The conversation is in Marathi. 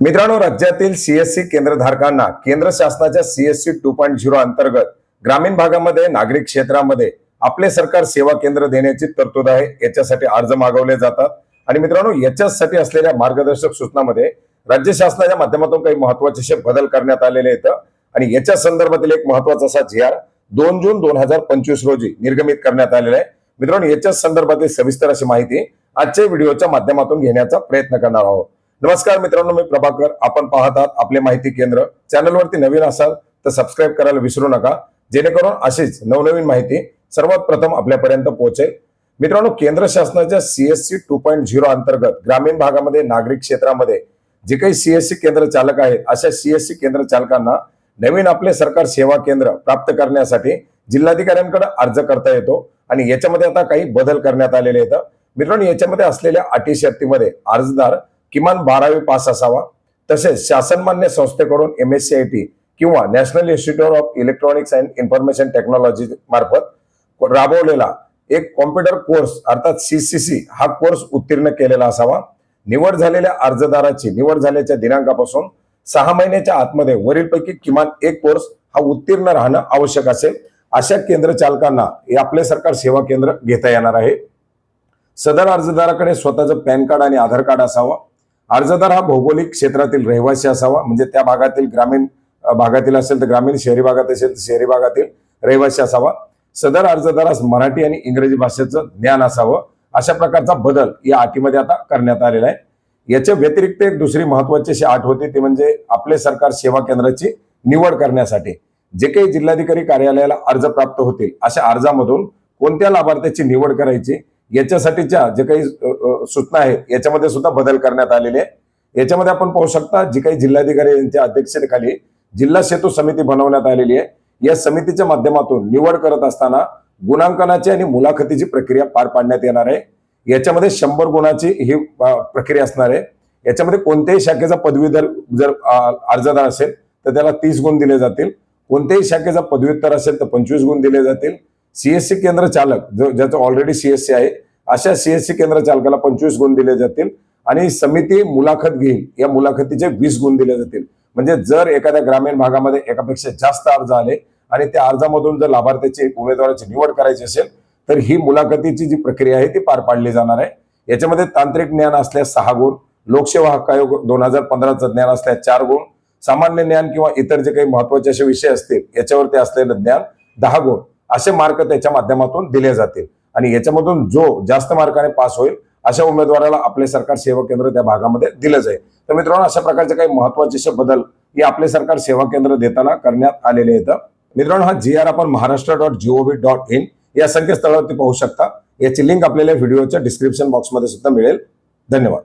मित्रांनो राज्यातील सीएससी केंद्रधारकांना केंद्र शासनाच्या सीएससी टू पॉईंट झिरो अंतर्गत ग्रामीण भागामध्ये नागरिक क्षेत्रामध्ये आपले सरकार सेवा केंद्र देण्याची तरतूद आहे. याच्यासाठी अर्ज मागवले जातात. आणि मित्रांनो याच्यासाठी असलेल्या मार्गदर्शक सूचनामध्ये राज्य शासनाच्या माध्यमातून काही महत्त्वाचे बदल करण्यात आलेले आहेत. आणि याच्या संदर्भातील एक महत्त्वाचा असा जी आर दोन जून दोन हजार पंचवीस रोजी निर्गमित करण्यात आलेला आहे. मित्रांनो याच्या संदर्भातील सविस्तर अशी माहिती आजच्या व्हिडिओच्या माध्यमातून घेण्याचा प्रयत्न करणार आहोत. नमस्कार मित्रांनो मी प्रभाकर. आपण पाहत आहात आपले माहिती केंद्र. चॅनलवरती नवीन असाल तर सबस्क्राईब करायला विसरू नका. जेणेकरून अशीच नवनवीन माहिती सर्वात प्रथम आपल्यापर्यंत पोहोचेल. मित्रांनो केंद्र शासनाच्या सीएससी टू पॉईंट झिरो अंतर्गत ग्रामीण भागामध्ये नागरिक क्षेत्रामध्ये जे काही सीएससी केंद्र चालक आहेत अशा सीएससी केंद्र चालकांना नवीन आपले सरकार सेवा केंद्र प्राप्त करण्यासाठी जिल्हाधिकाऱ्यांकडे अर्ज करता येतो आणि याच्यामध्ये आता काही बदल करण्यात आलेले आहेत. मित्रांनो याच्यामध्ये असलेल्या अटी शर्तीमध्ये अर्जदार किमान बारावी पास असावा. तसेच शासनमान्य संस्थेकडून M S C I T किंवा national institute of electronics and information technology मार्फत राबवलेला एक कॉम्प्युटर कोर्स अर्थात सीसीसी हा कोर्स उत्तीर्ण केलेला असावा. निवड झालेल्या अर्जदाराची निवड झाल्याच्या दिनांकापासून सहा महिन्याच्या आतमध्ये वरीलपैकी किमान एक कोर्स हा उत्तीर्ण राहणं आवश्यक असेल. अशा केंद्र चालकांना हे आपले सरकार सेवा केंद्र घेता येणार आहे. सदर अर्जदाराकडे स्वतःचं पॅन कार्ड आणि आधार कार्ड असावं. अर्जदार हा भौगोलिक क्षेत्रातील रहिवासी असावा. म्हणजे त्या भागातील ग्रामीण भागातील असेल तर ग्रामीण शहरी भागात असेल तर शहरी भागातील रहिवासी असावा. सदर अर्जदारास मराठी आणि इंग्रजी भाषेचं ज्ञान असावं. अशा प्रकारचा बदल या अटीमध्ये आता करण्यात आलेला आहे. याच्या व्यतिरिक्त एक दुसरी महत्वाची अशी आठ होती ती म्हणजे आपले सरकार सेवा केंद्राची निवड करण्यासाठी. जे काही जिल्हाधिकारी कार्यालयाला अर्ज प्राप्त होतील अशा अर्जामधून कोणत्या लाभार्थ्याची निवड करायची याच्यासाठीच्या जे काही सूचना आहेत याच्यामध्ये सुद्धा बदल करण्यात आलेले आहे याच्यामध्ये आपण पाहू शकता जी काही जिल्हाधिकारी यांच्या अध्यक्षतेखाली जिल्हा सेतू समिती बनवण्यात आलेली आहे. या समितीच्या माध्यमातून निवड करत असताना गुणांकनाची आणि मुलाखतीची प्रक्रिया पार पाडण्यात येणार आहे. याच्यामध्ये शंभर गुणाची ही प्रक्रिया असणार आहे. याच्यामध्ये कोणत्याही शाखेचा पदवीधर जर अर्जदार असेल तर त्याला तीस गुण दिले जातील. कोणत्याही शाखेचा पदव्युत्तर असेल तर पंचवीस गुण दिले जातील. सीएससी केंद्र चालक जो ज्याचं ऑलरेडी सीएससी आहे अशा सीएससी केंद्र चालकाला पंचवीस गुण दिले जातील आणि समिती मुलाखत घेईल. या मुलाखतीचे वीस गुण दिले जातील. म्हणजे जर एखाद्या ग्रामीण भागामध्ये एकापेक्षा जास्त अर्ज आले आणि त्या अर्जामधून जर लाभार्थ्याची उमेदवाराची निवड करायची असेल तर ही मुलाखतीची जी प्रक्रिया आहे ती पार पाडली जाणार आहे. याच्यामध्ये तांत्रिक ज्ञान असल्यास सहा गुण लोकसेवा हक्क आयोग दोन हजार पंधराचं ज्ञान असल्यास चार गुण सामान्य ज्ञान किंवा इतर जे काही महत्त्वाचे असे विषय असतील याच्यावरती असलेलं ज्ञान दहा गुण असे मार्क त्याच्या माध्यमातून दिले जातील. आणि याच्यामधून जो जास्त मार्काने पास होईल अशा उमेदवाराला आपले सरकार सेवा केंद्र त्या भागामध्ये दिलं जाईल. तर मित्रांनो अशा प्रकारचे काही महत्त्वाचे बदल हे आपले सरकार सेवा केंद्र देताना करण्यात आलेले आहेत. मित्रांनो हा जी आर आपण Maharashtra dot gov dot in या संकेतस्थळावरती पाहू शकता. याची लिंक आपल्याला व्हिडिओच्या डिस्क्रिप्शन बॉक्समध्ये सुद्धा मिळेल. धन्यवाद.